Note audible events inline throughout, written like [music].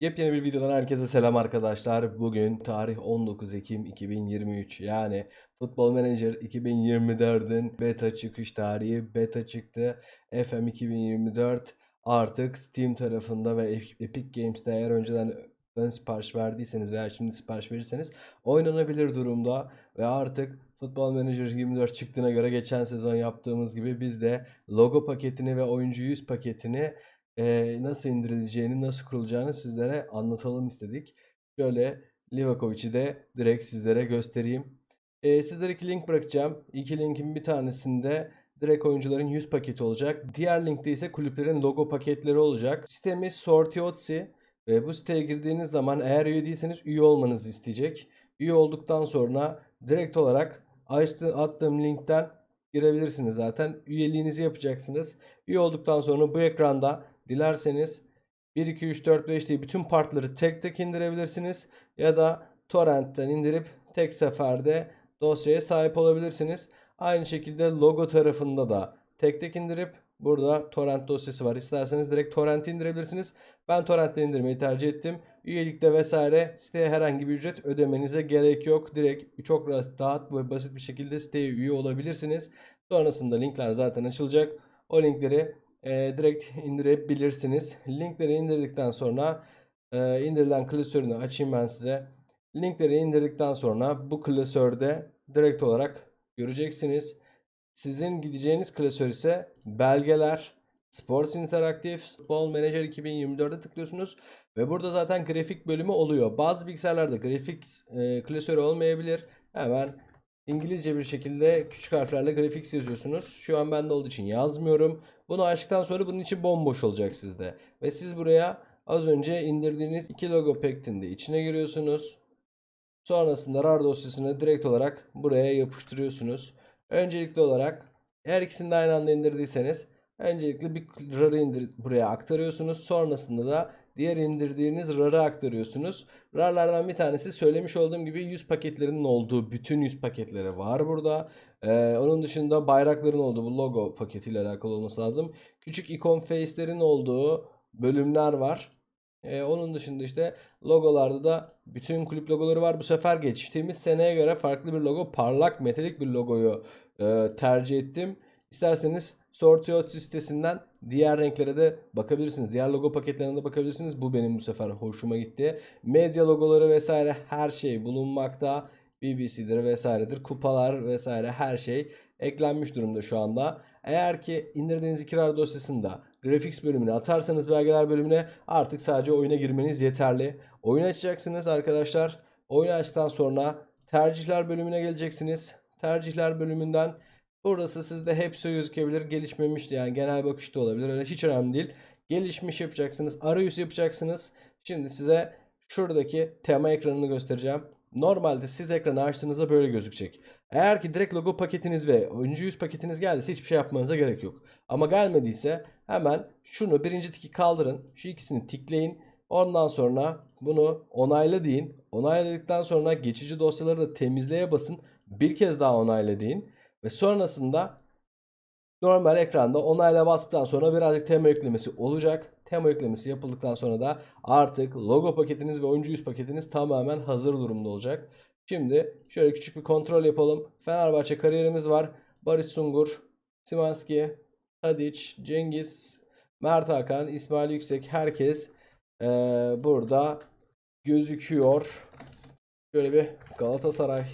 Yepyeni bir videodan herkese selam arkadaşlar. Bugün tarih 19 Ekim 2023 yani Football Manager 2024'ün beta çıkış tarihi beta çıktı. FM 2024 artık Steam tarafında ve Epic Games'te eğer önceden ön sipariş verdiyseniz veya şimdi sipariş verirseniz oynanabilir durumda ve artık Football Manager 24 çıktığına göre geçen sezon yaptığımız gibi biz de logo paketini ve oyuncu yüz paketini e, nasıl indirileceğini, nasıl kurulacağını sizlere anlatalım istedik. Şöyle Livakovic'i de direkt sizlere göstereyim. E, sizlere iki link bırakacağım. İki linkin bir tanesinde direkt oyuncuların 100 paketi olacak. Diğer linkte ise kulüplerin logo paketleri olacak. Sitemiz Sortiotsi. Ve bu siteye girdiğiniz zaman eğer üye değilseniz üye olmanızı isteyecek. Üye olduktan sonra direkt olarak açtı, attığım linkten girebilirsiniz zaten. Üyeliğinizi yapacaksınız. Üye olduktan sonra bu ekranda dilerseniz 1, 2, 3, 4, 5 diye bütün partları tek tek indirebilirsiniz. Ya da torrentten indirip tek seferde dosyaya sahip olabilirsiniz. Aynı şekilde logo tarafında da tek tek indirip burada torrent dosyası var. İsterseniz direkt torrent indirebilirsiniz. Ben torrentten indirmeyi tercih ettim. Üyelikte vesaire siteye herhangi bir ücret ödemenize gerek yok. Direkt çok rahat ve basit bir şekilde siteye üye olabilirsiniz. Sonrasında linkler zaten açılacak. O linkleri e, direkt [laughs] indirebilirsiniz. Linkleri indirdikten sonra e, indirilen klasörünü açayım ben size. Linkleri indirdikten sonra bu klasörde direkt olarak göreceksiniz. Sizin gideceğiniz klasör ise belgeler, Sports Interactive, Football Manager 2024'e tıklıyorsunuz ve burada zaten grafik bölümü oluyor. Bazı bilgisayarlarda grafik e, klasörü olmayabilir. Hemen İngilizce bir şekilde küçük harflerle graphics yazıyorsunuz. Şu an bende olduğu için yazmıyorum. Bunu açtıktan sonra bunun için bomboş olacak sizde. Ve siz buraya az önce indirdiğiniz iki logo pack'in de içine giriyorsunuz. Sonrasında RAR dosyasını direkt olarak buraya yapıştırıyorsunuz. Öncelikli olarak her ikisini de aynı anda indirdiyseniz öncelikle bir RAR'ı indir buraya aktarıyorsunuz. Sonrasında da diğer indirdiğiniz RAR'ı aktarıyorsunuz. RAR'lardan bir tanesi söylemiş olduğum gibi 100 paketlerinin olduğu bütün 100 paketleri var burada. Ee, onun dışında bayrakların olduğu bu logo paketiyle alakalı olması lazım. Küçük ikon face'lerin olduğu bölümler var. Ee, onun dışında işte logolarda da bütün kulüp logoları var. Bu sefer geçtiğimiz seneye göre farklı bir logo, parlak metalik bir logoyu e, tercih ettim. İsterseniz Sortiot sitesinden diğer renklere de bakabilirsiniz. Diğer logo paketlerine de bakabilirsiniz. Bu benim bu sefer hoşuma gitti. Medya logoları vesaire her şey bulunmakta. BBC'dir vesairedir. Kupalar vesaire her şey eklenmiş durumda şu anda. Eğer ki indirdiğiniz kirar dosyasında graphics bölümüne atarsanız belgeler bölümüne artık sadece oyuna girmeniz yeterli. Oyun açacaksınız arkadaşlar. Oyun açtıktan sonra tercihler bölümüne geleceksiniz. Tercihler bölümünden Burası sizde hepsi gözükebilir. Gelişmemiş yani genel bakışta olabilir. Öyle hiç önemli değil. Gelişmiş yapacaksınız. Arayüz yapacaksınız. Şimdi size şuradaki tema ekranını göstereceğim. Normalde siz ekranı açtığınızda böyle gözükecek. Eğer ki direkt logo paketiniz ve oyuncu yüz paketiniz geldiyse hiçbir şey yapmanıza gerek yok. Ama gelmediyse hemen şunu birinci tiki kaldırın. Şu ikisini tikleyin. Ondan sonra bunu onayla deyin. Onayladıktan sonra geçici dosyaları da temizleye basın. Bir kez daha onayla deyin. Ve sonrasında normal ekranda onayla bastıktan sonra birazcık tema yüklemesi olacak. Tema yüklemesi yapıldıktan sonra da artık logo paketiniz ve oyuncu yüz paketiniz tamamen hazır durumda olacak. Şimdi şöyle küçük bir kontrol yapalım. Fenerbahçe kariyerimiz var. Barış Sungur, Simanski, Tadic, Cengiz, Mert Hakan, İsmail Yüksek herkes ee, burada gözüküyor. Şöyle bir Galatasaray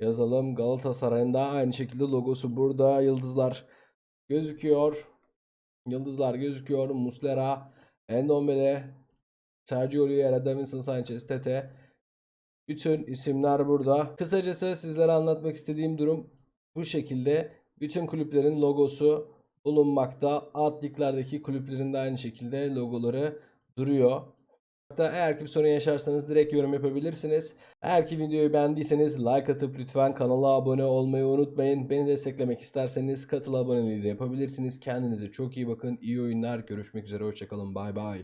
Yazalım Galatasaray'ın da aynı şekilde logosu burada. Yıldızlar gözüküyor. Yıldızlar gözüküyor. Muslera, Endombele, Sergio Oliveira, Davinson Sanchez, Tete. Bütün isimler burada. Kısacası sizlere anlatmak istediğim durum bu şekilde. Bütün kulüplerin logosu bulunmakta. Alt liglerdeki kulüplerin de aynı şekilde logoları duruyor. Hatta eğer ki bir sorun yaşarsanız direkt yorum yapabilirsiniz. Eğer ki videoyu beğendiyseniz like atıp lütfen kanala abone olmayı unutmayın. Beni desteklemek isterseniz katıl aboneliği de yapabilirsiniz. Kendinize çok iyi bakın. İyi oyunlar. Görüşmek üzere. Hoşçakalın. Bay bay.